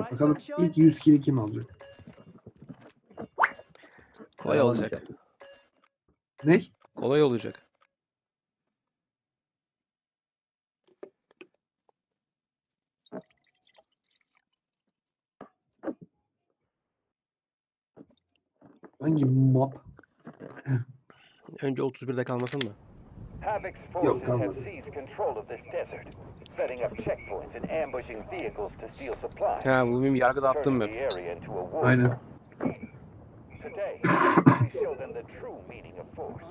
Bakalım ilk 100 kili kim alacak? Kolay olacak. Ne? Kolay olacak. Hangi map? Önce 31'de kalmasın mı? Yok, kalmadı. Seized control of this desert, setting up checkpoints and ambushing vehicles to steal supplies. Ha bu benim yargıda attığım map. Aynen. zone. Today, we show them the true meaning of force.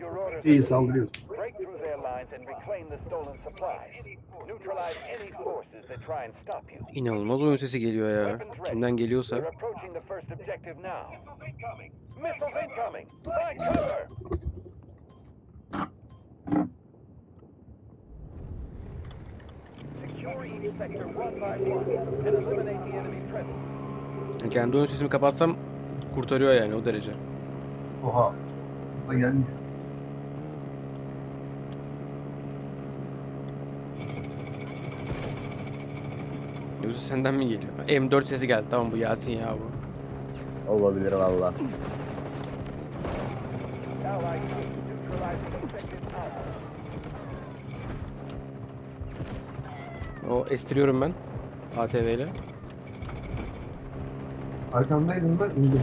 Your orders İyi saldırıyoruz. break through their lines and reclaim the stolen supplies. Neutralize any forces that try and stop you. İnanılmaz oyun sesi geliyor ya. Kimden geliyorsa. Kendi oyun sesimi kapatsam kurtarıyor yani o derece. Oha. Da gelmiyor. Yoksa senden mi geliyor? M4 sesi geldi. Tamam bu Yasin ya bu. Olabilir valla. Allied troops neutralizing objective Alpha. O estiriyorum ben. ATV ile. Arkamdaydım ben indim.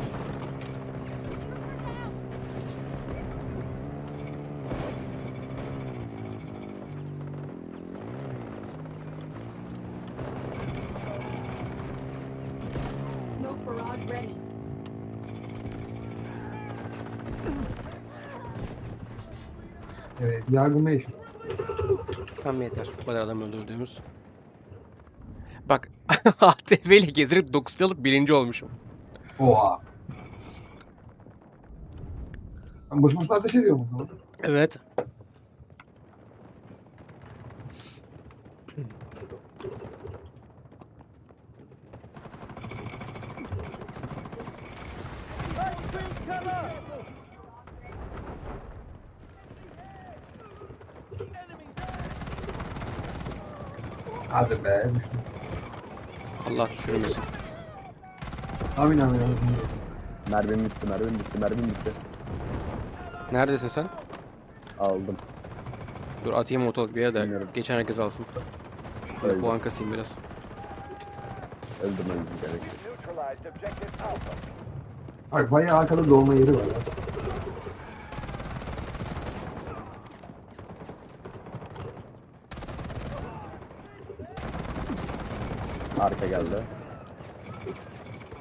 Evet yargıma eşit. Tamam yeter. Bu kadar adam öldürdüğümüz. ATV ile gezerek 9 yıllık birinci olmuşum. Oha. Ben boş boşuna ateş o zaman. Evet. Hadi be düştüm. Allah düşürmesin. Amin amin amin. Mermim bitti, mermim bitti, mermim bitti. Neredesin sen? Aldım. Dur atayım ortalık bir yere de Bilmiyorum. geçen herkes alsın. Böyle Öldüm. puan kasayım biraz. Öldüm öldüm gerek. Bak bayağı arkada dolma yeri var ya. Arka geldi.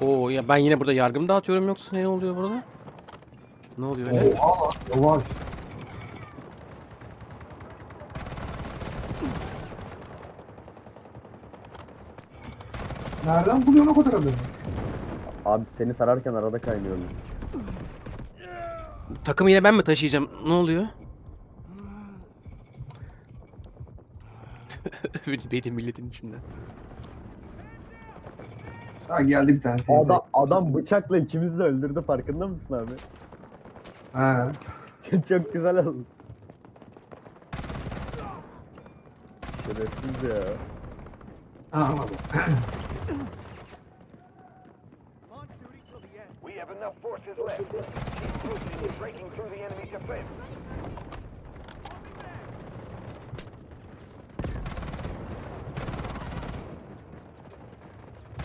Oo ya ben yine burada yargımı dağıtıyorum yoksa ne oluyor burada? Ne oluyor öyle? Oha lan yavaş. Nereden buluyorsun o kadar adamı? Abi seni sararken arada kaynıyorum. Takımı yine ben mi taşıyacağım? Ne oluyor? Benim milletin içinde. Ha geldi bir tane teyze. Adam, adam bıçakla ikimizi de öldürdü farkında mısın abi? Ha. Çok güzel oldu. Şerefsiz ya. Ha anladım. We have enough forces left. Keep pushing and breaking through the enemy defense.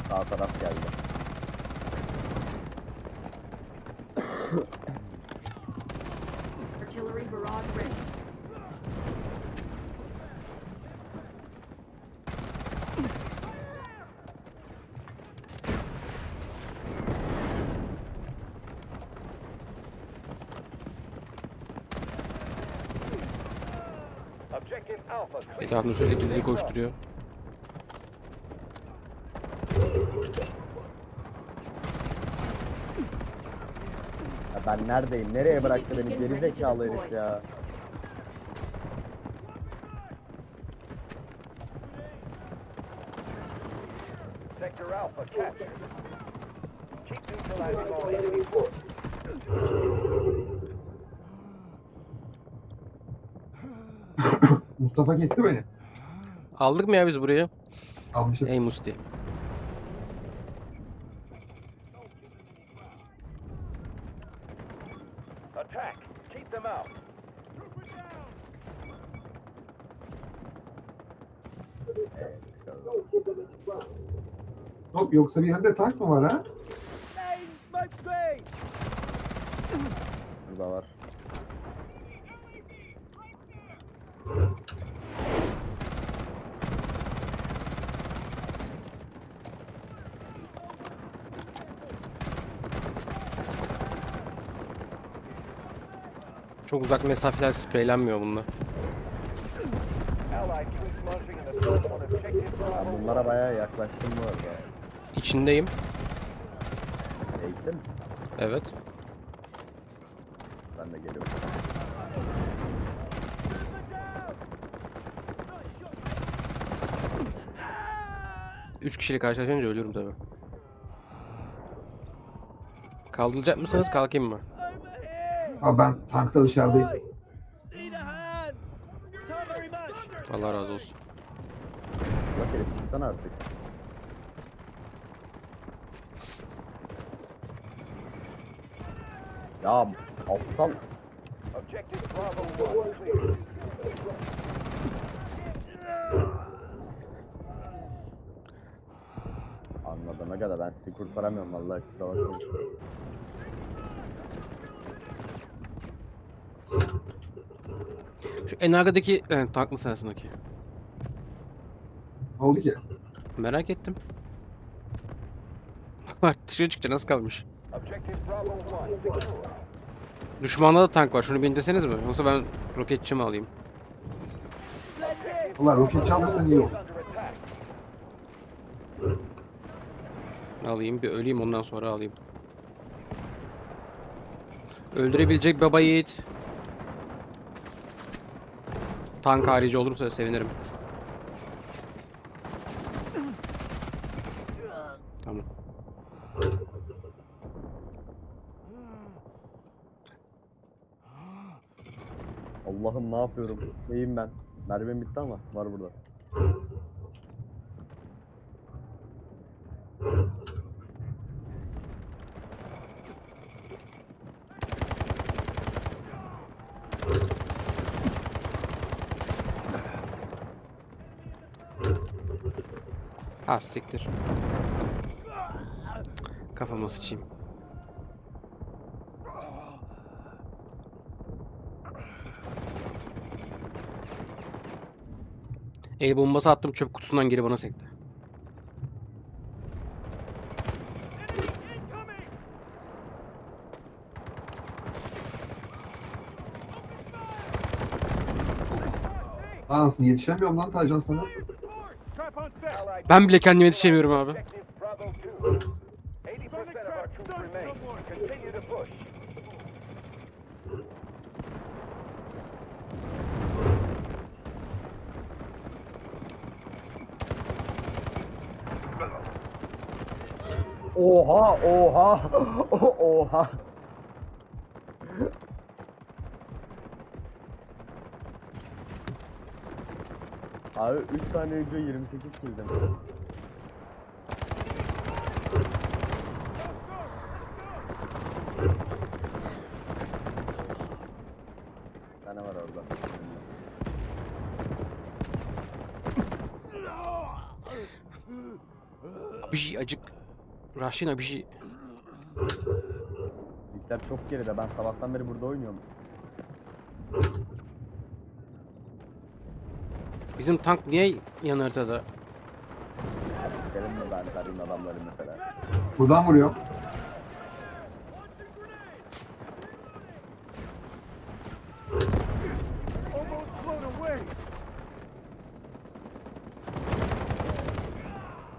Sağ taraf geldi. Artillery barrage ready. Objective Alpha clear. Etrafında sürekli birileri koşturuyor. Ben neredeyim? Nereye bıraktı beni? Geri zekalı herif ya. Sector Alpha captured. Keep neutralizing all enemy forces. Mustafa kesti beni. Aldık mı ya biz burayı? Almışım. Ey Musti. Yok yoksa bir yerde tank mı var ha? Burada var. Çok uzak mesafeler spreylenmiyor Bravo bunlara bayağı yaklaştım bu arada. İçindeyim. Eğitim? Evet. Ben de geliyorum. Üç kişiyle karşılaşınca ölürüm tabii. Kaldıracak mısınız? Kalkayım mı? Abi ben tankta dışarıdayım. Allah razı olsun. Bak herif çıksana artık. Ya aptal Objective Bravo 1 clear. anladım aga da ben sizi kurtaramıyorum vallahi kusura bakmayın. Şu en arkadaki e, tanklı sensin Aki. Ne oldu ki? Merak ettim. Dışarı çıkınca nasıl kalmış? Objective Bravo 1 secure. Düşmanda da tank var. Şunu bir indirseniz mi? Yoksa ben roketçi mi alayım? Ulan roket çalırsan iyi olur. Alayım bir öleyim ondan sonra alayım. Öldürebilecek baba yiğit. Tank harici olursa sevinirim. Tamam. Allah'ım ne yapıyorum? Neyim ben? Mermim bitti ama var burada. Ha siktir. Kafama sıçayım. El bombası attım çöp kutusundan geri bana sekti. Anasını yetişemiyorum lan Taycan sana. Ben bile kendime yetişemiyorum abi. Objective Bravo 2. 80% of our troops remain. Continue to push. Oha oha oha. Abi 3 saniye önce 28 kildim. Bir tane var orada. Bir şey acık. Raşina bir şey. Bizimkiler çok geride. Ben sabahtan beri burada oynuyorum. Bizim tank niye yan haritada? Gidelim mi ben tarayayım adamları mesela. Buradan vuruyor.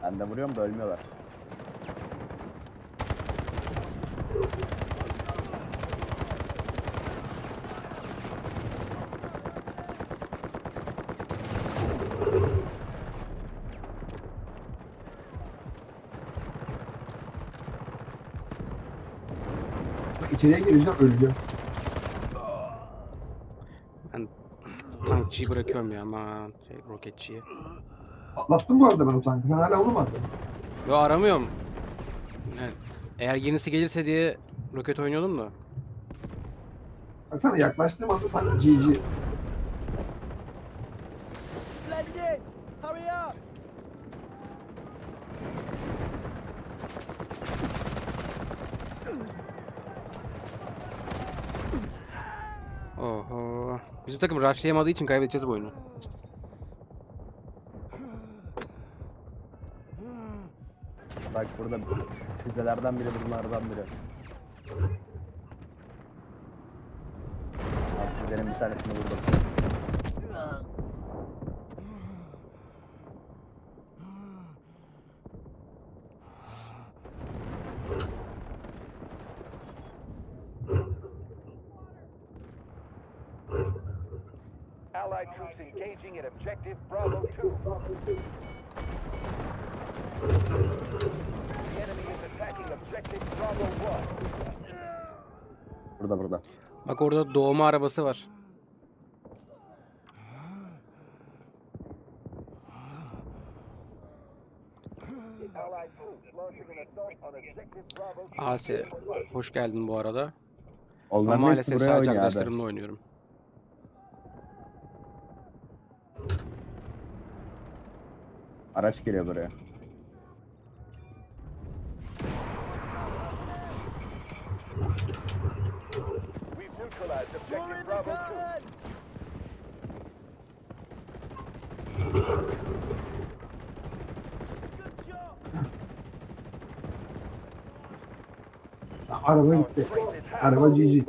Ben de vuruyorum da ölmüyorlar. İçeriye gireceğim öleceğim. Ben tankçıyı bırakıyorum ya aman şey, roketçiyi. Atlattım bu arada ben o tankı. Sen hala onu mu attın? Yo aramıyorum. Yani, eğer yenisi gelirse diye roket oynuyordum da. Baksana yaklaştığım anda tank GG. Bizim takım rushlayamadığı için kaybedeceğiz bu oyunu. Bak burada füzelerden biri bunlardan biri. Bak füzenin bir tanesini vurdum. Allied troops engaging at objective Bravo 2. The enemy is attacking objective Bravo 1. Burada burada. Bak orada doğma arabası var. Allied troops launching an assault on objective Bravo 2. Ase. Hoş geldin bu arada. Onların Ama maalesef sadece arkadaşlarımla oynuyorum. Araç geliyor buraya. We've neutralized objective Bravo 2. Ha, Araba gitti. Araba GG.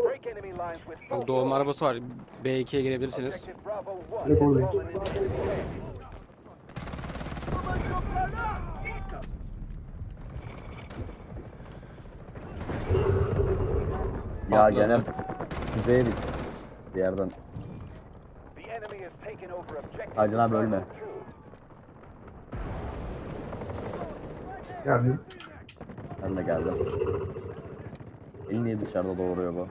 Doors. arabası var. B2'ye girebilirsiniz. Objective Bravo 1 Direkt oradayım. Ya Patladı. gene füze yedik. Bir yerden. Acun abi ölme. 2. Geldim. Ben de geldim. Beni niye dışarıda doğuruyor bu?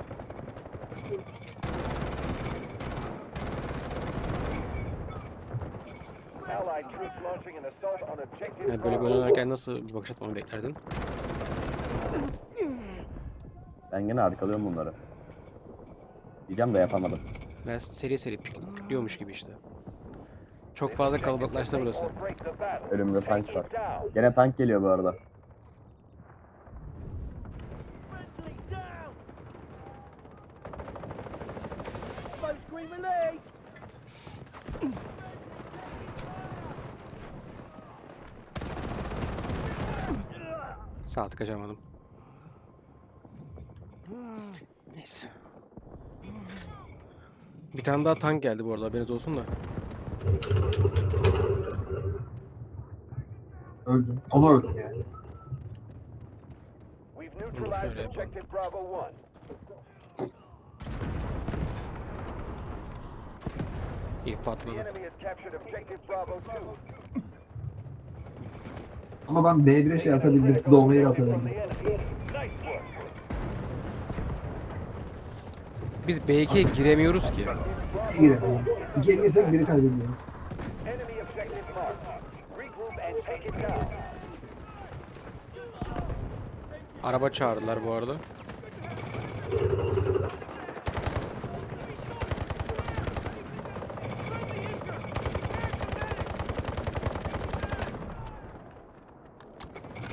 Yani böyle böyle 1. oynarken nasıl bir bakış atmamı beklerdin? Ben gene arkalıyorum bunları. Diyeceğim de yapamadım. Ben seri seri pik- pikliyormuş gibi işte. Çok fazla kalabalıklaştı burası. Önümde tank var. Gene tank geliyor bu arada. Sağ tık açamadım. Neyse. Bir tane daha tank geldi bu arada haberiniz olsun da. Öldüm. Onu öldüm yani. We've neutralized şöyle yapalım. objective Bravo 1. İyi The patladı. enemy has captured objective Bravo 2. Ama ben B1'e şey atabildim. Doğmayı da From atabildim. the enemy. Nice work. Biz B2'ye giremiyoruz ki. Giremiyorum. İki girsek biri kaybediyor. Araba çağırdılar bu arada.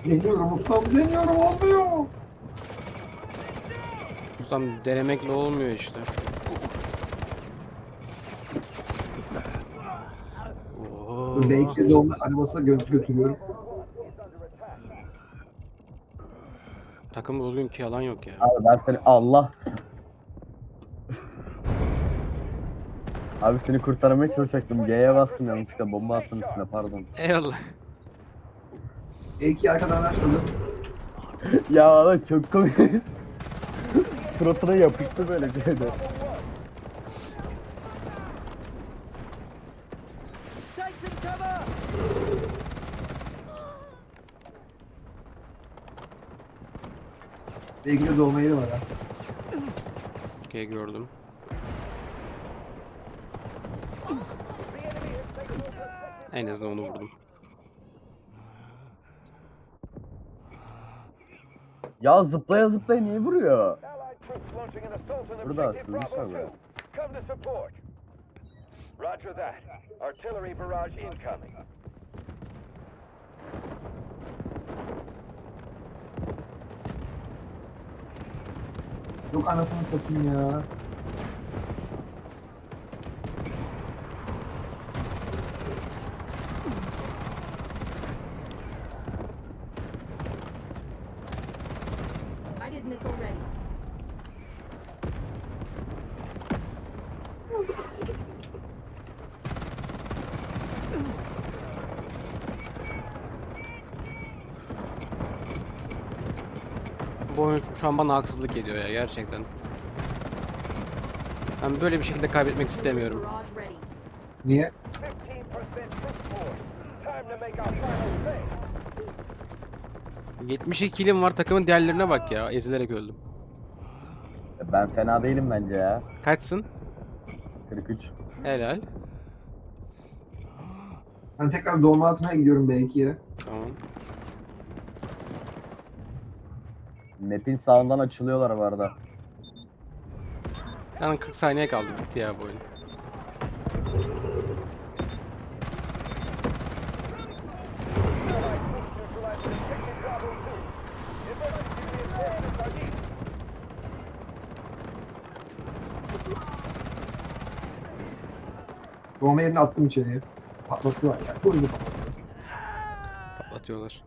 Deniyorum ustam deniyorum olmuyor. Ustam denemekle olmuyor işte. Oo. B2'ye doğma arabasına gö götürüyorum. Takım bozgun ki yalan yok ya. Abi ben seni Allah. Abi seni kurtarmaya çalışacaktım. G'ye bastım yanlışlıkla bomba attım üstüne pardon. Eyvallah. B2'yi arkadan açladım. ya lan çok komik. Suratına yapıştı böyle şeyde. B2'de doğma yeri var ha. Okey gördüm. En azından onu vurdum. Ya zıplaya zıplaya niye vuruyor? Burada asılmış abi. Roger that. Artillery barrage incoming. Yok anasını satayım ya. Oyun şu an bana haksızlık ediyor ya gerçekten. Ben böyle bir şekilde kaybetmek istemiyorum. Niye? 15% troop force. Time to make our final stand. 72 kilim var takımın diğerlerine bak ya. Ezilerek öldüm. Ben fena değilim bence ya. Kaçsın? 43. Helal. Ben tekrar doğma atmaya gidiyorum B2'ye. Tamam. Map'in sağından açılıyorlar bu arada. Yani 40 saniye kaldı bitti ya bu oyun. Neutralize the objective Bravo 2. Emergency reinforcements are needed. Doğma yerini attım içeriye. Patlattılar ya. Çok hızlı patlattılar. Patlatıyorlar.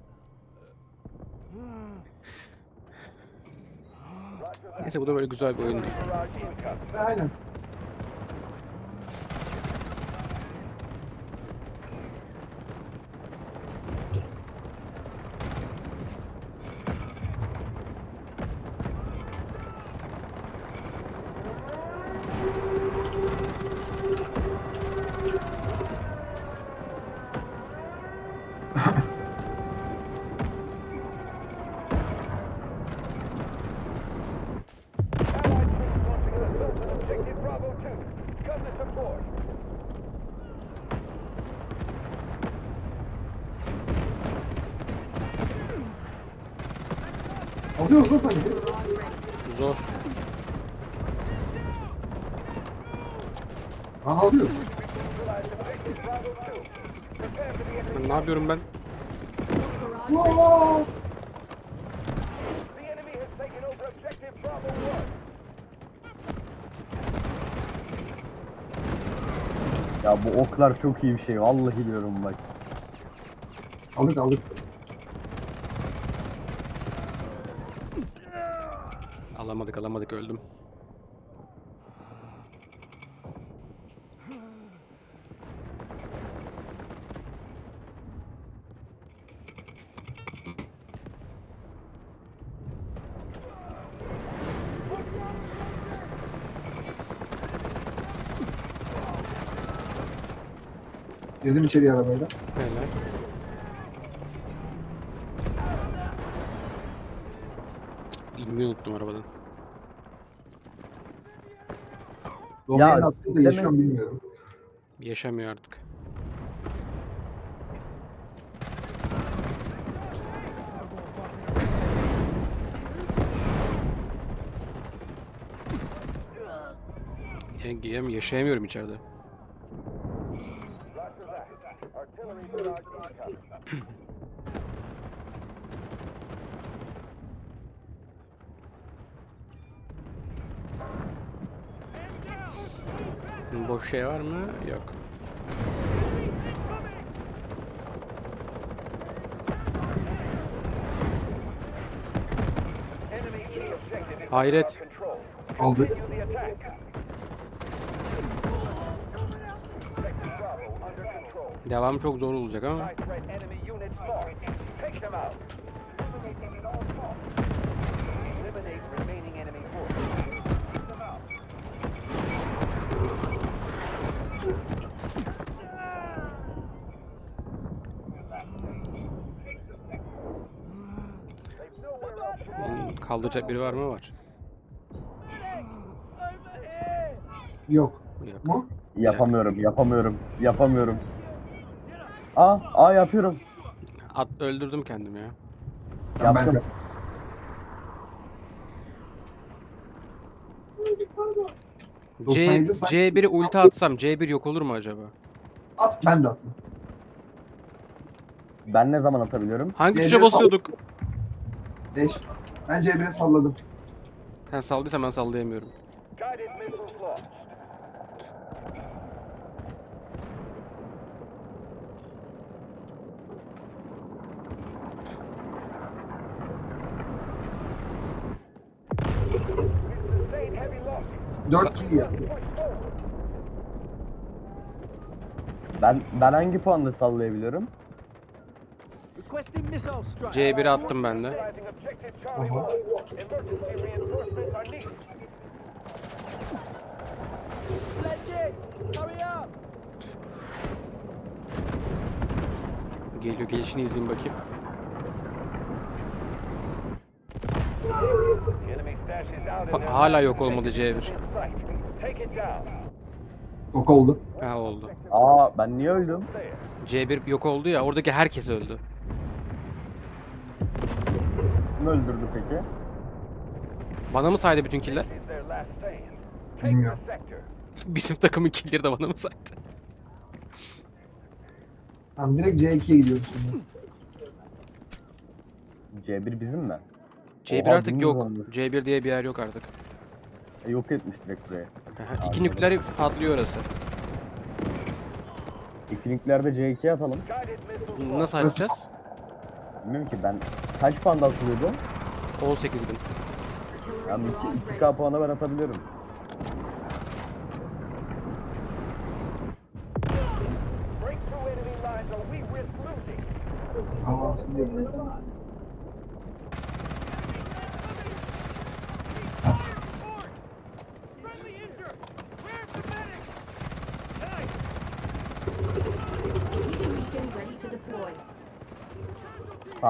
Roger that. Neyse bu da böyle güzel bir oyun değil. Barrage incoming. Aynen. Bravo 2. Prepare for the enemy. Ben ne yapıyorum ben? Wow! The enemy has taken over objective Bravo 1. Ya bu oklar çok iyi bir şey. Vallahi diyorum bak. Aldık aldık. Alamadık alamadık öldüm. Girdim içeriye arabayla. Helal. İnmeyi unuttum arabadan. Doğma Ya, yerini attım da yaşıyor mu bilmiyorum. Yaşamıyor artık. Yengeyem yaşayamıyorum içeride. Roger that. Artillery barrage incoming. Boş şey var mı? Yok. Hayret. control. Devam çok zor olacak ama. Kaldıracak biri var mı? Var. Yok. Yok. Mu? Yapamıyorum, yapamıyorum, yapamıyorum. Aa, aa yapıyorum. At öldürdüm kendimi ya. Tamam, ben Yaptım. C, 97 saniye. C1'i ulti atsam C1 yok olur mu acaba? At ben de atayım. Ben ne zaman atabiliyorum? Hangi C1'e tuşa basıyorduk? 5. Ben C1'e salladım. Sen saldıysan ben sallayamıyorum. 4 kill forward. Ben ben hangi puanla sallayabiliyorum? Requesting missile strike. C1'i attım ben de. Utilizing objective Charlie. 1. Emergency reinforcements are needed. Legend, hurry up. Geliyor gelişini izleyeyim bakayım. Their hala yok olmadı position. C1. In sight. Take it down. Yok oldu. Ha oldu. Aa ben niye öldüm? There. C1 yok oldu ya oradaki herkes öldü. Kim öldürdü peki? Bana mı saydı bütün killer? Bilmiyorum. Bizim takımın killeri de bana mı saydı? Tamam direkt C2'ye gidiyoruz şimdi. C1 bizim mi? C1 Oha, artık yok. olmuş. C1 diye bir yer yok artık. E, yok etmiş direkt burayı. Aha, İki Anladım. nükleer patlıyor orası. İkiliklerde C2'ye atalım. Nasıl açacağız? Bilmiyorum ki ben kaç puan da atılıyordum? 18 bin. Yani barrage 2, ready. 2K puanı ben atabiliyorum. Break through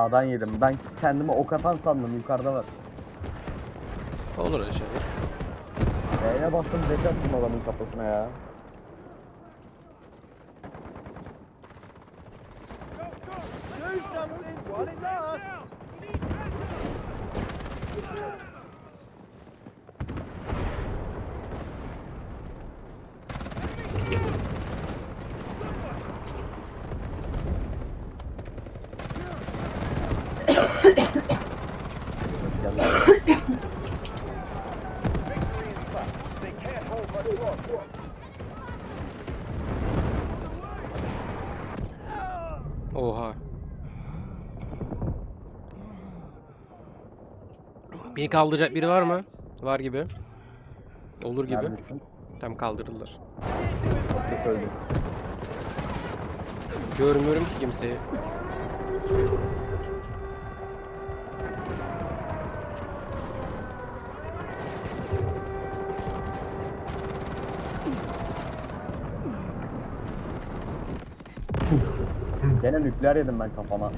Sağdan yedim. Ben kendimi ok atan sandım. Yukarıda var. Olur öyle şeyler. E'ye bastım deş attım adamın kafasına ya. Do something while it lasts. Beni kaldıracak biri var mı? Var gibi. Olur gibi. Neredesin? Tam kaldırdılar. Yok öldüm. Görmüyorum ki kimseyi. Gene nükleer yedim ben kafama.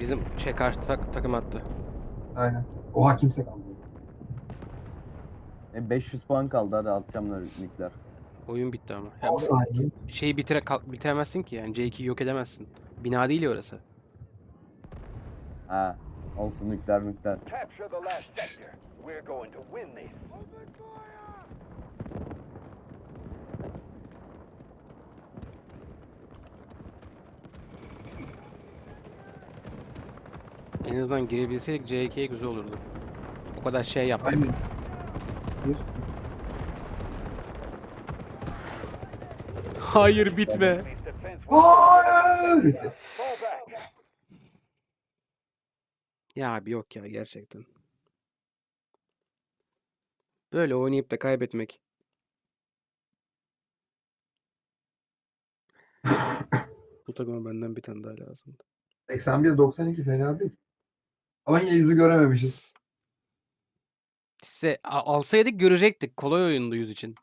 Bizim şey karşı tak- takım attı. Aynen. Oha kimse kalmadı. E 500 puan kaldı hadi atacağım nükleer. Oyun bitti ama. Ya, 10 saniye. şeyi bitire kal- bitiremezsin ki yani C2'yi yok edemezsin. Bina değil ya orası. Ha. Olsun nükleer nükleer. Capture the last sector. We're going to win this. En azından girebilseydik C2'ye güzel olurdu. O kadar şey yaptık. Aynen. Sıfır. Hayır bitme. Hayır. Ya abi yok ya gerçekten. Böyle oynayıp da kaybetmek. Bu takıma benden bir tane daha lazım. 81-92 fena değil. Ama yine yüzü görememişiz. Size alsaydık görecektik. Kolay oyundu yüz için.